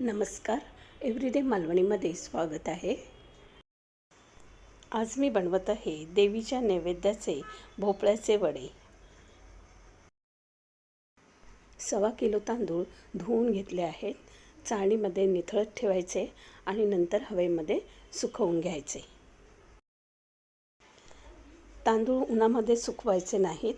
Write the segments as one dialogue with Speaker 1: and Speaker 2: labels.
Speaker 1: नमस्कार. एव्हरीडे मालवणीमध्ये स्वागत आहे. आज मी बनवत आहे देवीच्या नैवेद्याचे भोपळ्याचे वडे. सवा किलो तांदूळ धुवून घेतले आहेत. चाळणीमध्ये निथळत ठेवायचे आणि नंतर हवेमध्ये सुकवून घ्यायचे. तांदूळ उन्हामध्ये सुकवायचे नाहीत.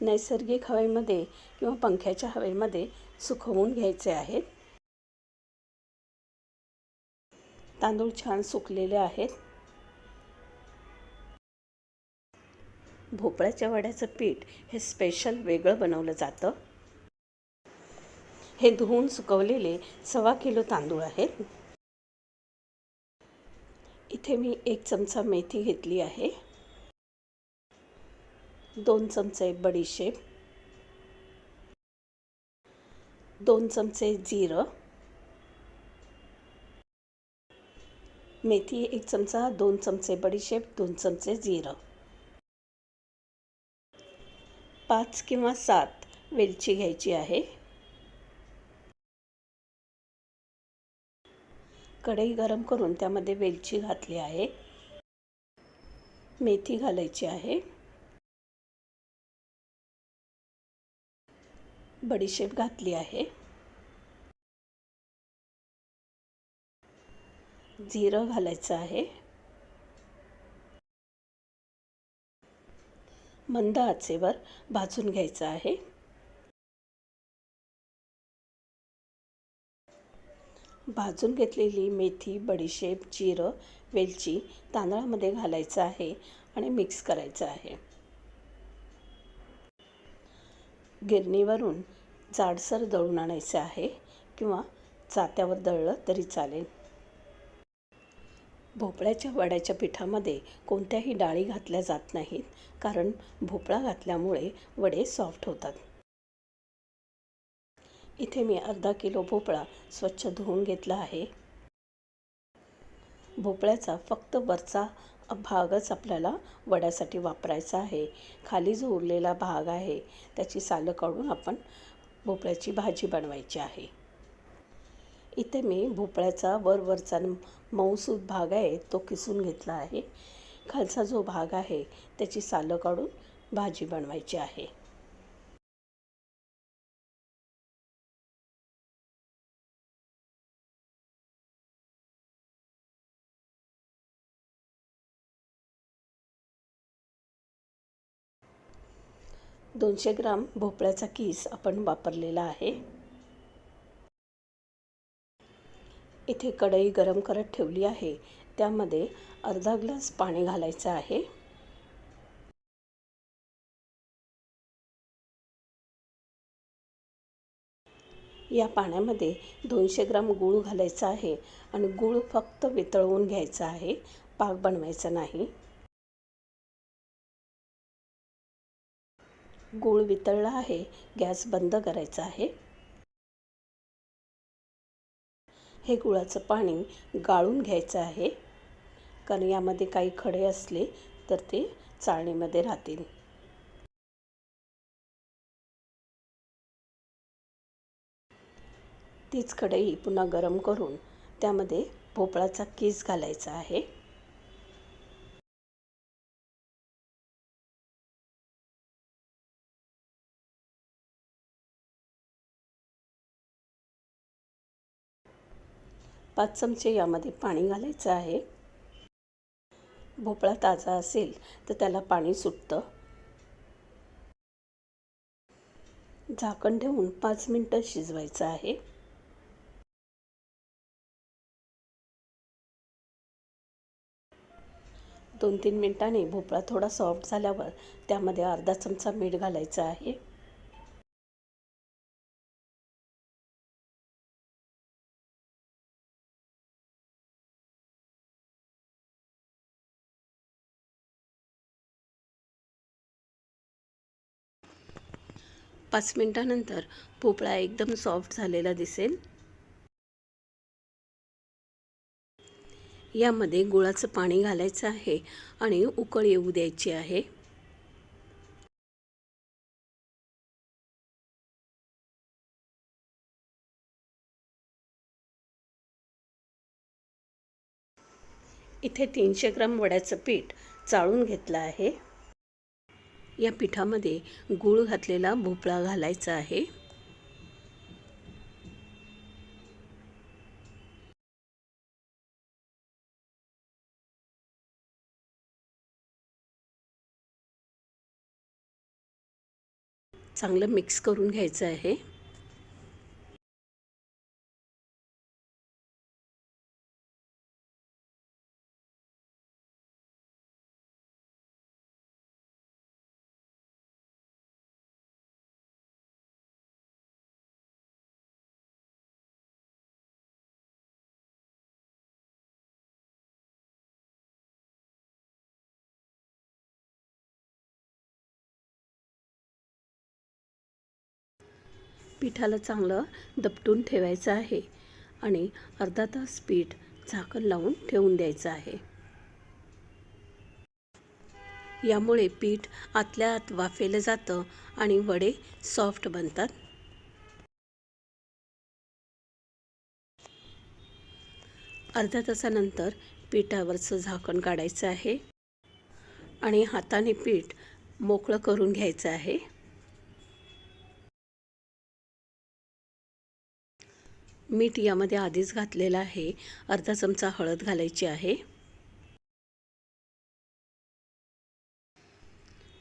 Speaker 1: नैसर्गिक हवेमध्ये किंवा पंख्याच्या हवेमध्ये सुकवून घ्यायचे आहेत. तांदूळ छान सुकलेले आहेत. भोपळ्याच्या वड्याचं पीठ हे स्पेशल वेगळं बनवलं जातं. हे धुवून सुकवलेले सव्वा किलो तांदूळ आहेत. इथे मी एक चमचा मेथी घेतली आहे. दोन चमचे बडीशेप. दोन चमचे जिरं. मेथी एक चमचा दोन चमचे बडीशेप दोन चमचे जिरं. पाच किंवा सात वेलची घ्यायची आहे. कढई गरम करून त्यामध्ये वेलची घातली आहे. मेथी घालायची आहे. बडीशेप घातली आहे. जिरं घालायचं आहे. मंद आचेवर भाजून घ्यायचं आहे. भाजून घेतलेली मेथी बडीशेप जिरं वेलची तांदळामध्ये घालायचं आहे आणि मिक्स करायचं आहे. गिरणीवरून जाडसर दळून आणायचं आहे किंवा चात्यावर दळलं तरी चालेल. भोपळ्याच्या वड्याच्या पिठामध्ये कोणत्याही डाळी घातल्या जात नाहीत कारण भोपळा घातल्यामुळे वडे सॉफ्ट होतात. इथे मी अर्धा किलो भोपळा स्वच्छ धुवून घेतला आहे. भोपळ्याचा फक्त वरचा भागच आपल्याला वड्यासाठी वापरायचा आहे. खाली जो उरलेला भाग आहे त्याची सालं काढून आपण भोपळ्याची भाजी बनवायची आहे. इथे मी भोपळ्याचा वरवरचा मऊसूद भाग आहे तो किसून घेतला आहे. खालचा जो भाग आहे त्याची सालं काढून भाजी बनवायची आहे. दोनशे ग्राम भोपळ्याचा किस आपण वापरलेला आहे. इथे कढई गरम करत ठेवली आहे. त्यामध्ये अर्धा ग्लास पाणी घालायचं आहे. या पाण्यामध्ये दोनशे ग्राम गूळ घालायचा आहे आणि गूळ फक्त वितळवून घ्यायचा आहे. पाक बनवायचा नाही. गूळ वितळला आहे. गॅस बंद करायचा आहे. हे गुळाचं पाणी गाळून घ्यायचं आहे. कारण यामध्ये काही खडे असले तर ते चाळणीमध्ये राहतील. तीच कढई पुन्हा गरम करून त्यामध्ये भोपळाचा कीस घालायचा आहे. पाच चमचे यामध्ये पाणी घालायचं आहे. भोपळा ताजा असेल तर त्याला पाणी सुटतं. झाकण ठेवून पाच मिनटं शिजवायचं आहे. दोन तीन मिनटांनी भोपळा थोडा सॉफ्ट झाल्यावर त्यामध्ये अर्धा चमचा मीठ घालायचं आहे. पाच मिनटानंतर भोपळा एकदम सॉफ्ट झालेला दिसेल. यामध्ये गुळाचं पाणी घालायचं आहे आणि उकळ येऊ द्यायची आहे. इथे तीनशे ग्राम वड्याचं पीठ चाळून घेतलं आहे. या पिठामध्ये गूळ घातलेला भोपळा घालायचा आहे. चांगलं मिक्स करून घ्यायचं आहे. पिठाला चांगलं दपटून ठेवायचं आहे आणि अर्धा तास पीठ झाकण लावून ठेवून द्यायचं आहे. यामुळे पीठ आतल्या आत वाफेलं जातं आणि वडे सॉफ्ट बनतात. अर्ध्या तासानंतर पिठावरचं झाकण काढायचं आहे आणि हाताने पीठ मोकळं करून घ्यायचं आहे. मीठ यामध्ये आधीच घातलेलं आहे. अर्धा चमचा हळद घालायची आहे.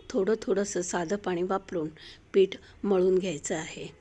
Speaker 1: थोडं थोडंसं साधं पाणी वापरून पीठ मळून घ्यायचं आहे.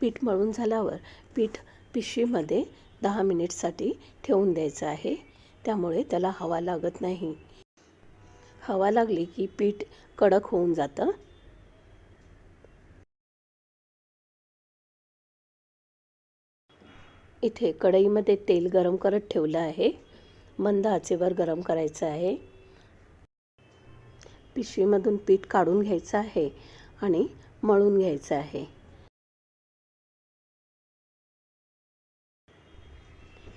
Speaker 1: पीठ मळून झाल्यावर पीठ पिशवीमध्ये दहा मिनिटसाठी ठेवून द्यायचं आहे. त्यामुळे त्याला हवा लागत नाही. हवा लागली की पीठ कडक होऊन जातं. इथे कढईमध्ये तेल गरम करत ठेवलं आहे. मंद आचेवर गरम करायचं आहे. पिशवीमधून पीठ काढून घ्यायचं आहे आणि मळून घ्यायचं आहे.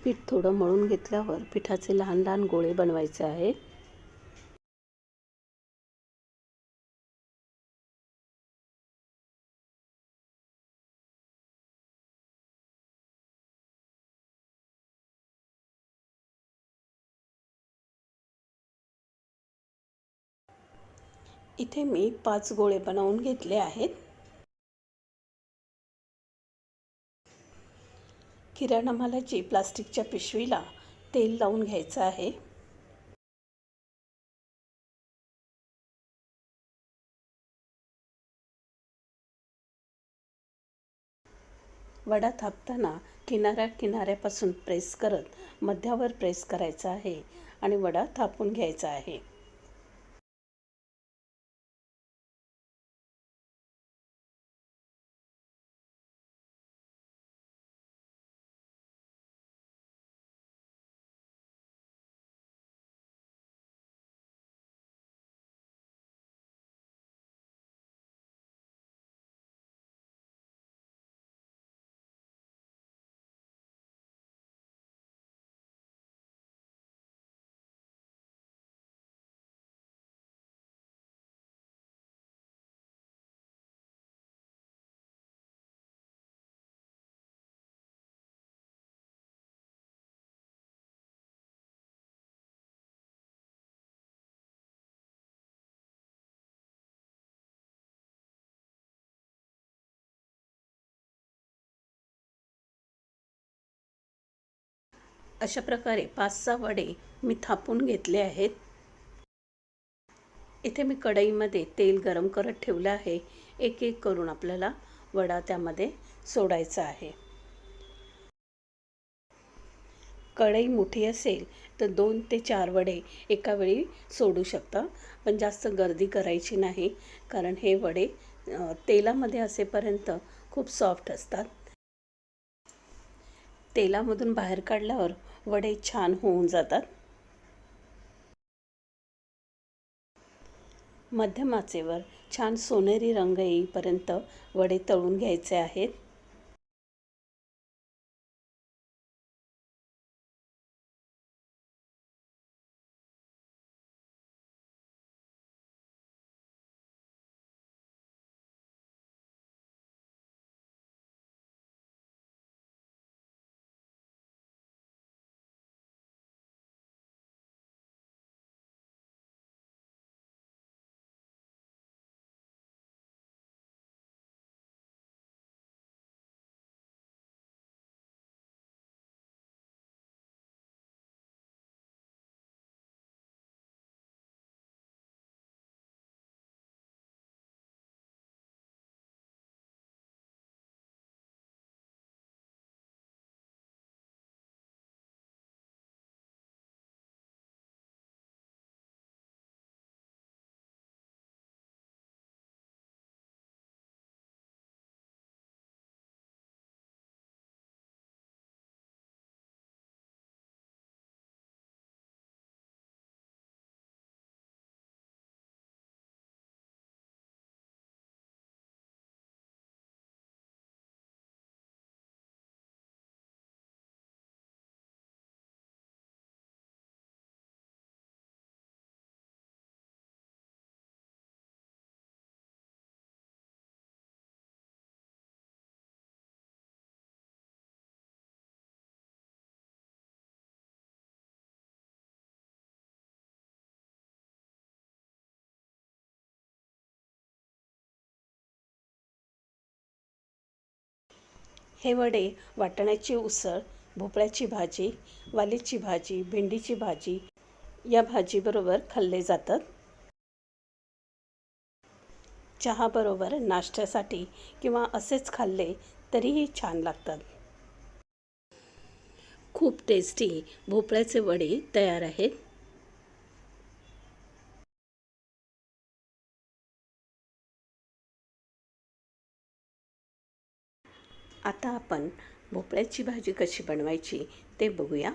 Speaker 1: पीठ थोडं मळून घेतल्यावर पिठाचे लहान लहान गोळे बनवायचे आहे. इथे मी पाच गोळे बनवून घेतले आहेत. किराणा मालाची प्लास्टिकच्या पिशवीला तेल लावून घ्यायचं आहे. वडा थापताना किनाऱ्या किनाऱ्यापासून प्रेस करत मध्यावर प्रेस करायचा आहे आणि वडा थापून घ्यायचा आहे. अशा प्रकारे पाच सहा वडे मी थापून घेतले आहेत. इथे मी कढईमध्ये तेल गरम करत ठेवलं आहे. एक एक करून आपल्याला वडा त्यामध्ये सोडायचा आहे. कढई मोठी असेल तर दोन ते चार वडे एका वेळी सोडू शकता पण जास्त गर्दी करायची नाही कारण हे वडे तेलामध्ये असेपर्यंत खूप सॉफ्ट असतात. तेलामधून बाहेर काढल्यावर वडे छान होऊन जातात. मध्यम आचेवर छान सोनेरी रंग येईपर्यंत वडे तळून घ्यायचे आहेत. हे वडे वाटाण्याची उसळ भोपळ्याची भाजी वालीची भाजी भेंडीची भाजी या भाजीबरोबर खाल्ले जातात. चहाबरोबर नाश्त्यासाठी किंवा असेच खाल्ले तरीही छान लागतात. खूप टेस्टी भोपळ्याचे वडे तयार आहेत. आता आपण भोपळ्याची भाजी कशी बनवायची ते बघूया.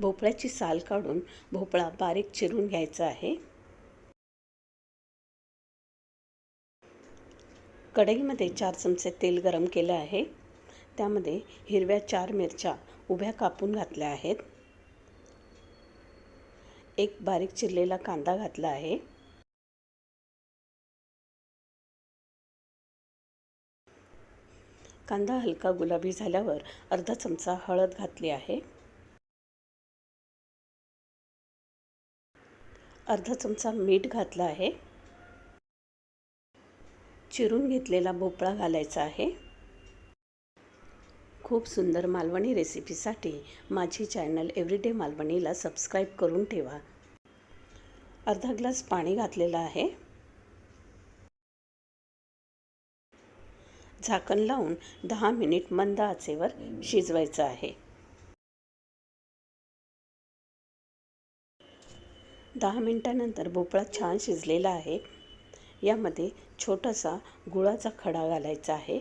Speaker 1: भोपळ्याची साल काढून भोपळा बारीक चिरून घ्यायचा आहे. कढईमध्ये चार चमचे तेल गरम केलं आहे. त्यामध्ये हिरव्या चार मिरच्या उभ्या कापून घातल्या आहेत. एक बारीक चिरलेला कांदा घातला आहे. कांदा हलका गुलाबी झाल्यावर अर्धा चमचा हळद घातली आहे. अर्धा चमचा मीठ घातला आहे. चिरून घेतलेला भोपळा घालायचा आहे. खूप सुंदर मालवणी रेसिपीसाठी माझी चॅनल एव्हरीडे मालवणीला सबस्क्राईब करून ठेवा. अर्धा ग्लास पाणी घातलेलं आहे. झाकण लावून दहा मिनिट मंद आचेवर शिजवायचं आहे. दहा मिनटानंतर भोपळा छान शिजलेला आहे. यामध्ये छोटासा गुळाचा खडा घालायचा आहे.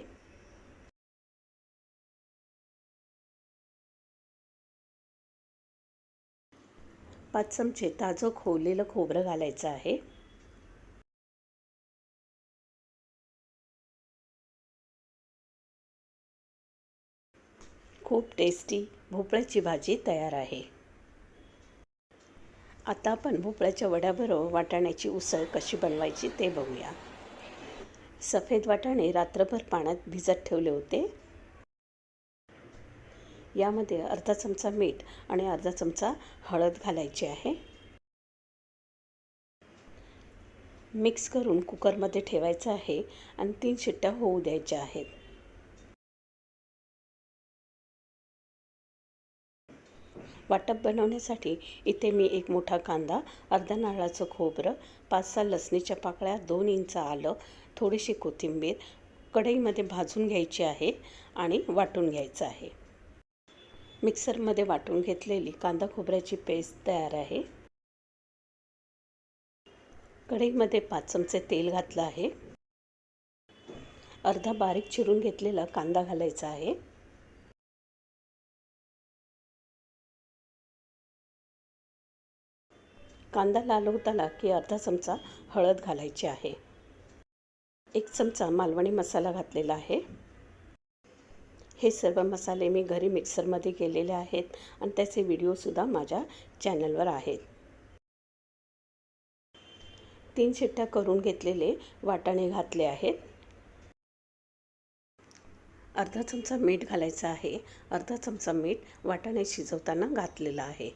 Speaker 1: पाच चमचे ताजं खोवलेलं खोबरं घालायचं आहे. खूप टेस्टी भोपळ्याची भाजी तयार आहे. आता आपण भोपळ्याच्या वड्याबरोबर वाटाण्याची उसळ कशी बनवायची ते बघूया. सफेद वाटाणे रात्रभर पाण्यात भिजत ठेवले होते. यामध्ये अर्धा चमचा मीठ आणि अर्धा चमचा हळद घालायची आहे. मिक्स करून कुकरमध्ये ठेवायचं आहे आणि तीन शिट्ट्या होऊ द्यायच्या आहेत. वाटप बनवण्यासाठी इथे मी एक मोठा कांदा अर्धा नारळाचं खोबरं पाच सहा लसणीच्या पाकळ्या दोन इंच आलं थोडीशी कोथिंबीर कढईमध्ये भाजून घ्यायची आहे आणि वाटून घ्यायचं आहे. मिक्सरमध्ये वाटून घेतलेली कांदा खोबऱ्याची पेस्ट तयार आहे. कढईमध्ये पाच चमचे तेल घातलं आहे. अर्धा बारीक चिरून घेतलेला कांदा घालायचा आहे. कांदा लाल होताला की अर्धा चमचा हळद घालायची आहे. एक चमचा मालवणी मसाला घातलेला आहे. हे सर्व मसाले मी घरी मिक्सरमध्ये केलेले आहेत आणि त्याचे व्हिडिओसुद्धा माझ्या चॅनलवर आहेत. तीन शिट्ट्या करून घेतलेले वाटाणे घातले आहेत. अर्धा चमचा मीठ घालायचं आहे. अर्धा चमचा मीठ वाटाणे शिजवताना घातलेला आहे.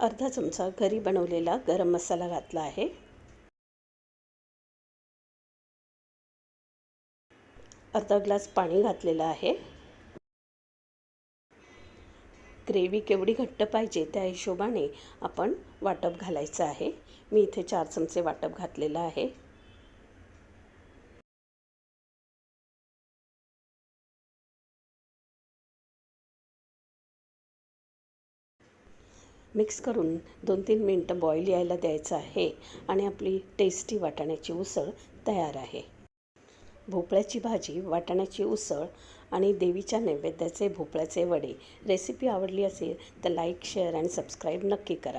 Speaker 1: अर्धा चमचा घरी बनवलेला गरम मसाला घातला आहे. अर्धा ग्लास पाणी घातलेलं आहे. ग्रेव्ही केवढी घट्ट पाहिजे त्या हिशोबाने आपण वाटप घालायचं आहे. मी इथे चार चमचे वाटप घातलेलं आहे. मिक्स करून दोन तीन मिनटं बॉईल यायला द्यायचं आहे आणि आपली टेस्टी वाटाण्याची उसळ तयार आहे. भोपळ्याची भाजी वाटाण्याची उसळ आणि देवीच्या नैवेद्याचे भोपळ्याचे वडे. रेसिपी आवडली असेल तर लाईक शेअर आणि सबस्क्राईब नक्की करा.